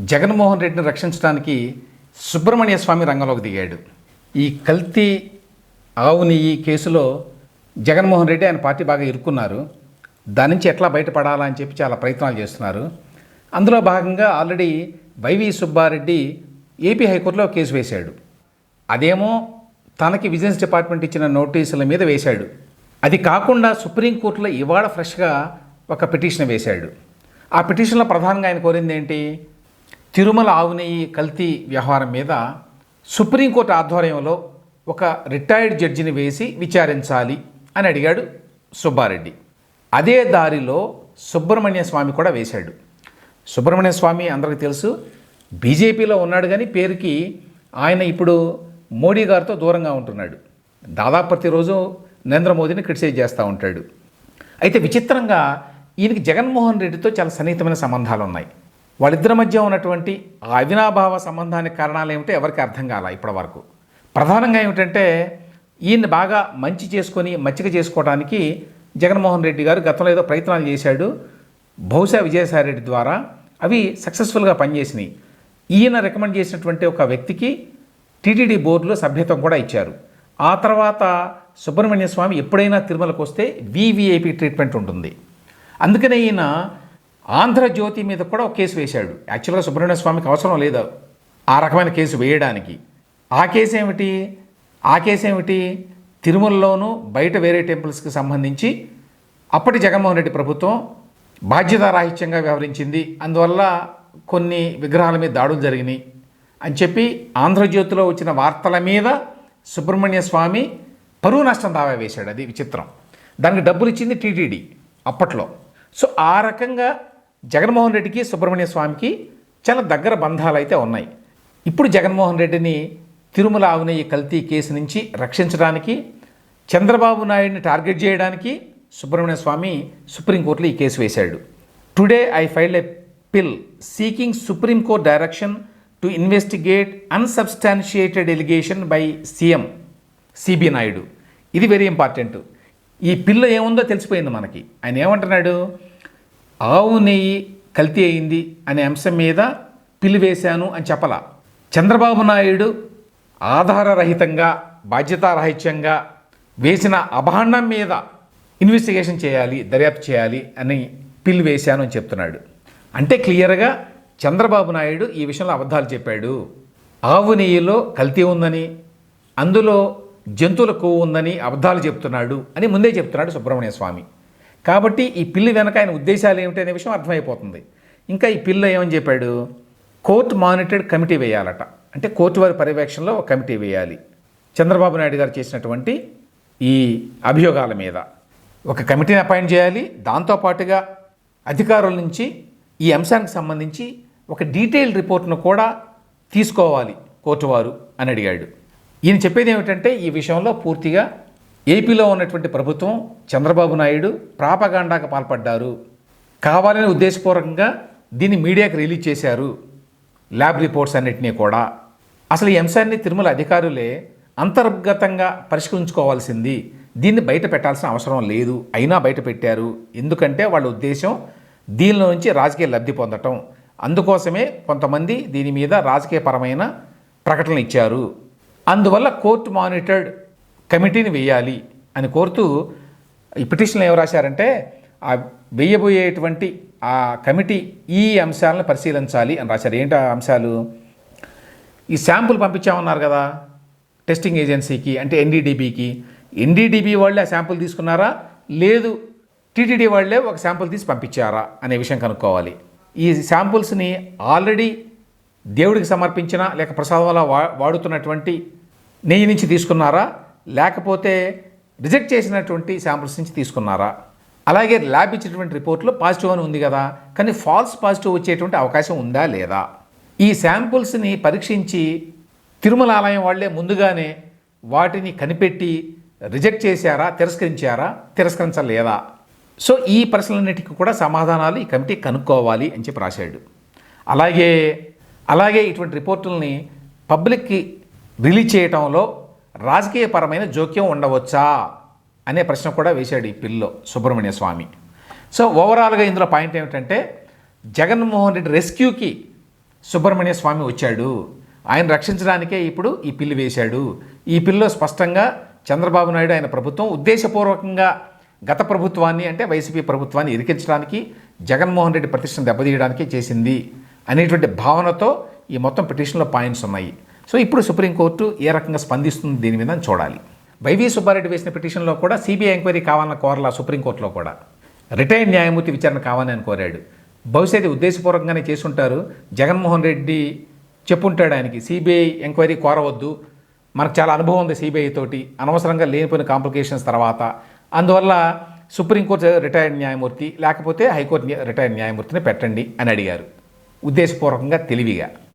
జగన్మోహన్ రెడ్డిని రక్షించడానికి సుబ్రహ్మణ్య స్వామి రంగంలోకి దిగాడు. ఈ కల్తీ ఆవు నెయ్యి కేసులో జగన్మోహన్ రెడ్డి ఆయన పార్టీ బాగా ఇరుక్కున్నారు. దాని నుంచి ఎట్లా బయటపడాలా అని చెప్పి చాలా ప్రయత్నాలు చేస్తున్నారు. అందులో భాగంగా ఆల్రెడీ వైవి సుబ్బారెడ్డి ఏపీ హైకోర్టులో కేసు వేశాడు. అదేమో తనకి విజిలెన్స్ డిపార్ట్మెంట్ ఇచ్చిన నోటీసుల మీద వేశాడు. అది కాకుండా సుప్రీంకోర్టులో ఇవాళ ఫ్రెష్గా ఒక పిటిషన్ వేశాడు. ఆ పిటిషన్లో ప్రధానంగా ఆయన కోరింది ఏంటి? తిరుమల ఆవునేయి కల్తీ వ్యవహారం మీద సుప్రీంకోర్టు ఆధ్వర్యంలో ఒక రిటైర్డ్ జడ్జిని వేసి విచారించాలి అని అడిగాడు సుబ్బారెడ్డి. అదే దారిలో సుబ్రహ్మణ్య స్వామి కూడా వేశాడు. సుబ్రహ్మణ్య స్వామి అందరికీ తెలుసు బీజేపీలో ఉన్నాడు కానీ పేరుకి ఆయన ఇప్పుడు మోడీ గారితో దూరంగా ఉంటున్నాడు. దాదాపు ప్రతిరోజు నరేంద్ర మోదీని క్రిటిసైజ్ చేస్తూ ఉంటాడు. అయితే విచిత్రంగా ఈయనకి జగన్మోహన్ రెడ్డితో చాలా సన్నిహితమైన సంబంధాలు ఉన్నాయి. వాళ్ళిద్దరి మధ్య ఉన్నటువంటి ఆ అవినాభావ సంబంధానికి కారణాలు ఏమిటో ఎవరికి అర్థం కాల ఇప్పటి వరకు ప్రధానంగా ఏమిటంటే ఈయన్ని బాగా మంచి చేసుకొని మచ్చిక చేసుకోవడానికి జగన్మోహన్ రెడ్డి గారు గతంలో ఏదో ప్రయత్నాలు చేశాడు. బహుశా విజయసాయి రెడ్డి ద్వారా అవి సక్సెస్ఫుల్గా పనిచేసినాయి. ఈయన రికమెండ్ చేసినటువంటి ఒక వ్యక్తికి టీటీడీ బోర్డులో సభ్యత్వం కూడా ఇచ్చారు. ఆ తర్వాత సుబ్రహ్మణ్య స్వామి ఎప్పుడైనా తిరుమలకు వస్తే వివిఐపి ట్రీట్మెంట్ ఉంటుంది. అందుకనే ఈయన ఆంధ్రజ్యోతి మీద కూడా ఒక కేసు వేశాడు. యాక్చువల్గా సుబ్రహ్మణ్య స్వామికి అవసరం లేదు. ఆ రకమైన కేసు వేయడానికి. ఆ కేసు ఏమిటి? ఆ కేసు ఏమిటి? తిరుమలలోనూ బయట వేరే టెంపుల్స్కి సంబంధించి అప్పటి జగన్మోహన్ రెడ్డి ప్రభుత్వం బాధ్యతారాహిత్యంగా వ్యవహరించింది. అందువల్ల కొన్ని విగ్రహాల మీద దాడులు జరిగినాయి అని చెప్పి ఆంధ్రజ్యోతిలో వచ్చిన వార్తల మీద సుబ్రహ్మణ్య స్వామి పరువు నష్టం దావా వేశాడు. అది విచిత్రం. దానికి డబ్బులు ఇచ్చింది టీటీడీ అప్పట్లో. సో ఆ రకంగా జగన్మోహన్ రెడ్డికి సుబ్రహ్మణ్య స్వామికి చాలా దగ్గర బంధాలు అయితే ఉన్నాయి. ఇప్పుడు జగన్మోహన్ రెడ్డిని తిరుమల ఆవునయ్య కల్తీ కేసు నుంచి రక్షించడానికి చంద్రబాబు నాయుడిని టార్గెట్ చేయడానికి సుబ్రహ్మణ్య స్వామి సుప్రీంకోర్టులో ఈ కేసు వేశాడు. Today I file a PIL seeking supreme court direction to investigate unsubstantiated allegation by CM CB Naidu ఇది వెరీ ఇంపార్టెంట్ ఈ పిల్ల ఏముందో తెలిసిపోయింది మనకి. ఆయన ఏమంటున్నాడు? ఆవు నెయ్యి కల్తీ అయింది అనే అంశం మీద పిల్లు వేశాను అని చెప్పలా. చంద్రబాబు నాయుడు ఆధారరహితంగా బాధ్యతారాహిత్యంగా వేసిన అభాండం మీద ఇన్వెస్టిగేషన్ చేయాలి దర్యాప్తు చేయాలి అని పిల్లు వేశాను అని చెప్తున్నాడు. అంటే క్లియర్గా చంద్రబాబు నాయుడు ఈ విషయంలో అబద్ధాలు చెప్పాడు. ఆవు నెయ్యిలో కల్తీ ఉందని అందులో జంతువుల కొవ్వు ఉందని అబద్ధాలు చెప్తున్నాడు అని ముందే చెప్తున్నాడు సుబ్రహ్మణ్య స్వామి. కాబట్టి ఈ పిల్లి వెనక ఆయన ఉద్దేశాలు ఏమిటి అనే విషయం అర్థమైపోతుంది. ఇంకా ఈ పిల్ల ఏమని చెప్పాడు? కోర్టు మానిటర్డ్ కమిటీ వేయాలట. అంటే కోర్టు వారి పర్యవేక్షణలో ఒక కమిటీ వేయాలి. చంద్రబాబు నాయుడు గారు చేసినటువంటి ఈ అభియోగాల మీద ఒక కమిటీని అపాయింట్ చేయాలి. దాంతోపాటుగా అధికారుల నుంచి ఈ అంశానికి సంబంధించి ఒక డీటెయిల్ రిపోర్ట్ను కూడా తీసుకోవాలి కోర్టు వారు అని అడిగాడు. ఈయన చెప్పేది ఏమిటంటే ఈ విషయంలో పూర్తిగా ఏపీలో ఉన్నటువంటి ప్రభుత్వం చంద్రబాబు నాయుడు ప్రాపగాండాకు పాల్పడ్డారు. కావాలని ఉద్దేశపూర్వకంగా దీన్ని మీడియాకి రిలీజ్ చేశారు. ల్యాబ్ రిపోర్ట్స్ అన్నిటినీ కూడా. అసలు ఈ అంశాన్ని తిరుమల అధికారులే అంతర్గతంగా పరిష్కరించుకోవాల్సింది. దీన్ని బయట పెట్టాల్సిన అవసరం లేదు. అయినా బయట పెట్టారు. ఎందుకంటే వాళ్ళ ఉద్దేశం దీనిలో నుంచి రాజకీయ లబ్ధి పొందటం. అందుకోసమే కొంతమంది దీని మీద రాజకీయపరమైన ప్రకటనలు ఇచ్చారు. అందువల్ల కోర్టు మానిటర్డ్ కమిటీని వేయాలి అని కోరుతూ ఈ పిటిషన్లో ఏం రాశారంటే ఆ వేయబోయేటువంటి ఆ కమిటీ ఈ అంశాలను పరిశీలించాలి అని రాశారు. ఏంటి ఆ అంశాలు? ఈ శాంపుల్ పంపించామన్నారు కదా టెస్టింగ్ ఏజెన్సీకి అంటే ఎన్డీడీబీకి. ఎన్డీడీబీ వాళ్ళే ఆ శాంపుల్ తీసుకున్నారా? లేదు టీటీడీ వాళ్ళే ఒక శాంపుల్ తీసి పంపించారా అనే విషయం కనుక్కోవాలి. ఈ శాంపుల్స్ని ఆల్రెడీ దేవుడికి సమర్పించిన లేక ప్రసాదంలో వా వాడుతున్నటువంటి నెయ్యి నుంచి తీసుకున్నారా? లేకపోతే రిజెక్ట్ చేసినటువంటి శాంపుల్స్ నుంచి తీసుకున్నారా? అలాగే ల్యాబ్ ఇచ్చినటువంటి రిపోర్ట్లో పాజిటివ్ అని ఉంది కదా కానీ ఫాల్స్ పాజిటివ్ వచ్చేటువంటి అవకాశం ఉందా లేదా? ఈ శాంపుల్స్ని పరీక్షించి తిరుమల ఆలయం వాళ్ళే ముందుగానే వాటిని కనిపెట్టి రిజెక్ట్ చేశారా తిరస్కరించారా తిరస్కరించలేదా? సో ఈ ప్రశ్నలన్నిటికీ కూడా సమాధానాలు ఈ కమిటీ కనుక్కోవాలి అని చెప్పి రాశాడు. అలాగే అలాగే ఇటువంటి రిపోర్టుల్ని పబ్లిక్కి రిలీజ్ చేయటంలో రాజకీయపరమైన జోక్యం ఉండవచ్చా అనే ప్రశ్న కూడా వేశాడు ఈ పిల్లో సుబ్రహ్మణ్య స్వామి. సో ఓవరాల్గా ఇందులో పాయింట్ ఏమిటంటే జగన్మోహన్ రెడ్డి రెస్క్యూకి సుబ్రహ్మణ్య స్వామి వచ్చాడు. ఆయన రక్షించడానికే ఇప్పుడు ఈ పిల్లు వేశాడు. ఈ పిల్లో స్పష్టంగా చంద్రబాబు నాయుడు ఆయన ప్రభుత్వం ఉద్దేశపూర్వకంగా గత ప్రభుత్వాన్ని అంటే వైసీపీ ప్రభుత్వాన్ని ఇరికించడానికి జగన్మోహన్ రెడ్డి ప్రతిష్టను దెబ్బతీయడానికి చేసింది అనేటువంటి భావనతో ఈ మొత్తం పిటిషన్లో పాయింట్స్ ఉన్నాయి. సో ఇప్పుడు సుప్రీంకోర్టు ఏ రకంగా స్పందిస్తుంది దీని మీద చూడాలి. వైవి సుబ్బారెడ్డి వేసిన పిటిషన్లో కూడా సిబిఐ ఎంక్వైరీ కావాలని కోరలా సుప్రీంకోర్టులో కూడా. రిటైర్డ్ న్యాయమూర్తి విచారణ కావాలని కోరాడు. బహుశా ఇది ఉద్దేశపూర్వకంగానే చేసుంటారు. జగన్మోహన్ రెడ్డి చెప్పుంటాడు ఆయనకి సిబిఐ ఎంక్వైరీ కోరవద్దు. మనకు చాలా అనుభవం ఉంది సిబిఐ తోటి. అనవసరంగా లేనిపోయిన కాంప్లికేషన్స్ తర్వాత. అందువల్ల సుప్రీంకోర్టు రిటైర్డ్ న్యాయమూర్తి లేకపోతే హైకోర్టు రిటైర్డ్ న్యాయమూర్తిని పెట్టండి అని అడిగారు. ఉద్దేశపూర్వకంగా తెలివిగా.